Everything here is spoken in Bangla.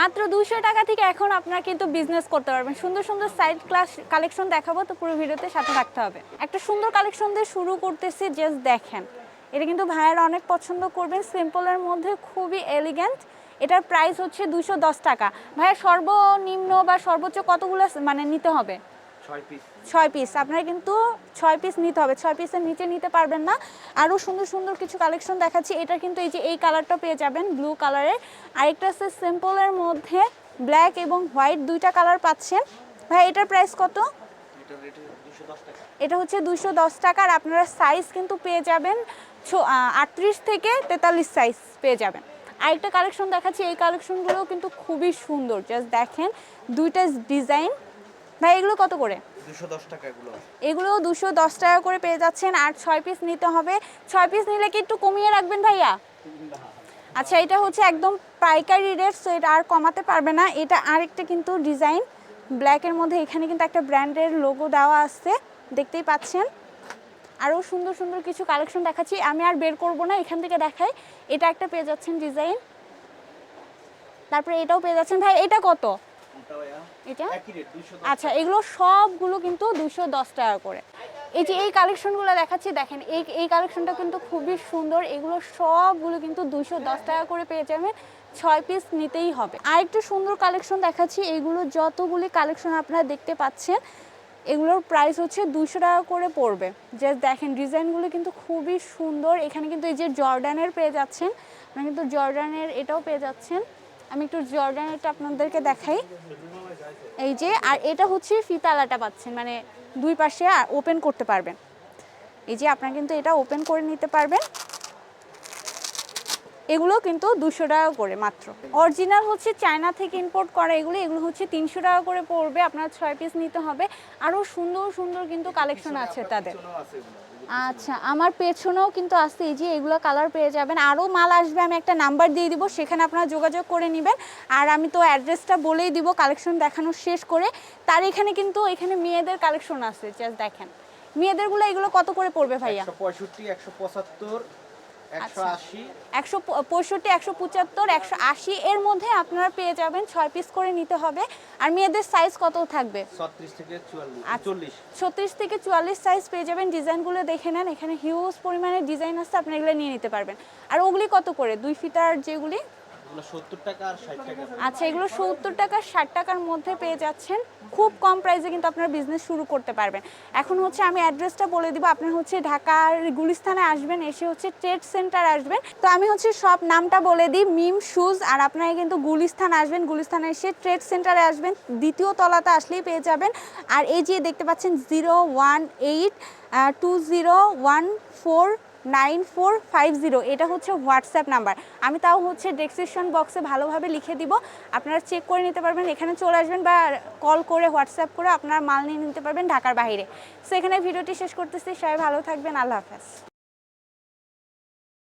মাত্র দুশো টাকা থেকে এখন আপনারা কিন্তু বিজনেস করতে পারবেন। সুন্দর সুন্দর সাইড ক্লাস কালেকশন দেখাবো, তো পুরো ভিডিওতে সাথে থাকতে হবে। একটা সুন্দর কালেকশন দিয়ে শুরু করতেছি জাস্ট দেখেন। এটা কিন্তু ভাইয়েরা অনেক পছন্দ করবেন সিম্পলের মধ্যে খুবই এলিগেন্ট এটার প্রাইস হচ্ছে দুশো টাকা। ভাইয়া সর্বনিম্ন বা সর্বোচ্চ কতগুলো মানে নিতে হবে? ছয় পিস আপনারা কিন্তু ছয় পিস নিতে হবে। ছয় পিসের নিচে নিতে পারবেন না। আরও সুন্দর সুন্দর কিছু কালেকশন দেখাচ্ছি। এটা কিন্তু এই যে এই কালারটা পেয়ে যাবেন ব্লু কালারের আরেকটা আছে সিম্পলের মধ্যে ব্ল্যাক এবং হোয়াইট দুইটা কালার পাচ্ছেন। ভাই এটার প্রাইস কত? এটা হচ্ছে দুশো দশ টাকার আপনারা সাইজ কিন্তু পেয়ে যাবেন আটত্রিশ থেকে তেতাল্লিশ সাইজ পেয়ে যাবেন। আরেকটা কালেকশন দেখাচ্ছি। এই কালেকশনগুলো কিন্তু খুবই সুন্দর। জাস্ট দেখেন দুইটা ডিজাইন ভাই এগুলো কত করে? এগুলো দুশো দশ টাকা করে পেয়ে যাচ্ছেন আর ছয় পিস নিতে হবে। ছয় পিস নিলে কি একটু কমিয়ে রাখবেন ভাইয়া? আচ্ছা এটা হচ্ছে একদম পাইকারি রেট সো এটা আর কমাতে পারবে না। এটা আরেকটা কিন্তু ডিজাইন। ব্ল্যাকের মধ্যে এখানে কিন্তু একটা ব্র্যান্ডের লোগো দেওয়া আছে দেখতেই পাচ্ছেন। আরও সুন্দর সুন্দর কিছু কালেকশন দেখাচ্ছি। আমি আর বের করব না এখান থেকে দেখাই। এটা একটা পেয়ে যাচ্ছেন ডিজাইন। তারপরে এটাও পেয়ে যাচ্ছেন। ভাই এটা কত? এটা? আচ্ছা এগুলো সবগুলো কিন্তু দুশো দশ টাকা করে। এই যে এই কালেকশনগুলো দেখাচ্ছি দেখেন এই এই কালেকশনটা কিন্তু খুবই সুন্দর। এগুলো সবগুলো কিন্তু দুশো দশ টাকা করে পেয়ে যাবেন। ছয় পিস নিতেই হবে। আরেকটু সুন্দর কালেকশন দেখাচ্ছি। এগুলো যতগুলি কালেকশন আপনারা দেখতে পাচ্ছেন এগুলোর প্রাইস হচ্ছে দুশো টাকা করে পড়বে। জাস্ট দেখেন ডিজাইনগুলো কিন্তু খুবই সুন্দর। এখানে কিন্তু এই যে জর্ডানের পেয়ে যাচ্ছেন। আপনারা কিন্তু জর্ডানের এটাও পেয়ে যাচ্ছেন। আমি একটু জর্ডানটা আপনাদেরকে দেখাই। এই যে, আর এটা হচ্ছে ফিতালাটা পাচ্ছেন মানে দুই পাশে ওপেন করতে পারবেন। এই যে, আপনারা কিন্তু এটা ওপেন করে নিতে পারবেন। এগুলো কিন্তু দুশো টাকা করে মাত্র। অরিজিনাল হচ্ছে চায়না থেকে ইম্পোর্ট করা এগুলো এগুলো হচ্ছে তিনশো টাকা করে পড়বে, আপনার ছয় পিস নিতে হবে। আরও সুন্দর সুন্দর কিন্তু কালেকশন আছে তাদের। আচ্ছা আমার পেছনেও কিন্তু আছে, এই যে এগুলো কালার পেয়ে যাবেন। আরও মাল আসবে, আমি একটা নাম্বার দিয়ে দিব, সেখানে আপনারা যোগাযোগ করে নেবেন। আর আমি তো অ্যাড্রেসটা বলেই দিব কালেকশন দেখানো শেষ করে। তার এখানে কিন্তু, এখানে মেয়েদের কালেকশন আছে জাস্ট দেখেন। মেয়েদেরগুলো এগুলো কত করে পড়বে ভাইয়া? পঁয়ষট্টি, একশো পঁচাত্তর একশো আচ্ছা। একশো পঁয়ষট্টি একশো পঁচাত্তর একশো আশি এর মধ্যে আপনারা পেয়ে যাবেন ছয় পিস করে নিতে হবে। আর মেয়েদের সাইজ কত থাকবে? ছত্রিশ থেকে চুয়াল্লিশ আচ্ছা। ছত্রিশ থেকে চুয়াল্লিশ সাইজ পেয়ে যাবেন। ডিজাইনগুলো দেখে নেন। এখানে হিউজ পরিমাণে ডিজাইন আছে আপনি এগুলো নিয়ে নিতে পারবেন। আর ওগুলি কত করে? দুই ফিটার যেগুলি? আচ্ছা এগুলো সত্তর টাকা, ষাট টাকার মধ্যে পেয়ে যাচ্ছেন। খুব কম প্রাইসে কিন্তু আপনার বিজনেস শুরু করতে পারবেন। এখন হচ্ছে আমি অ্যাড্রেসটা বলে দিব, আপনার হচ্ছে ঢাকার গুলিস্তানে আসবেন, এসে হচ্ছে ট্রেড সেন্টার আসবেন। তো আমি হচ্ছে সব নামটা বলে দিই মিম শুজ আর আপনারা কিন্তু গুলিস্তান আসবেন, গুলিস্তানে এসে ট্রেড সেন্টারে আসবেন। দ্বিতীয় তলাতে আসলেই পেয়ে যাবেন। আর এই যে দেখতে পাচ্ছেন zero one eight two zero one four nine four five zero, এটা হচ্ছে হোয়াটসঅ্যাপ নাম্বার। আমি তাও হচ্ছে ডেসক্রিপশন বক্সে ভালোভাবে লিখে দিব। আপনারা চেক করে নিতে পারবেন, এখানে চলে আসবেন বা কল করে, হোয়াটসঅ্যাপ করে আপনার মাল নিয়ে নিতে পারবেন ঢাকার বাইরে সো এখানে ভিডিওটি শেষ করতেছি, সবাই ভালো থাকবেন, আল্লাহ হাফেজ।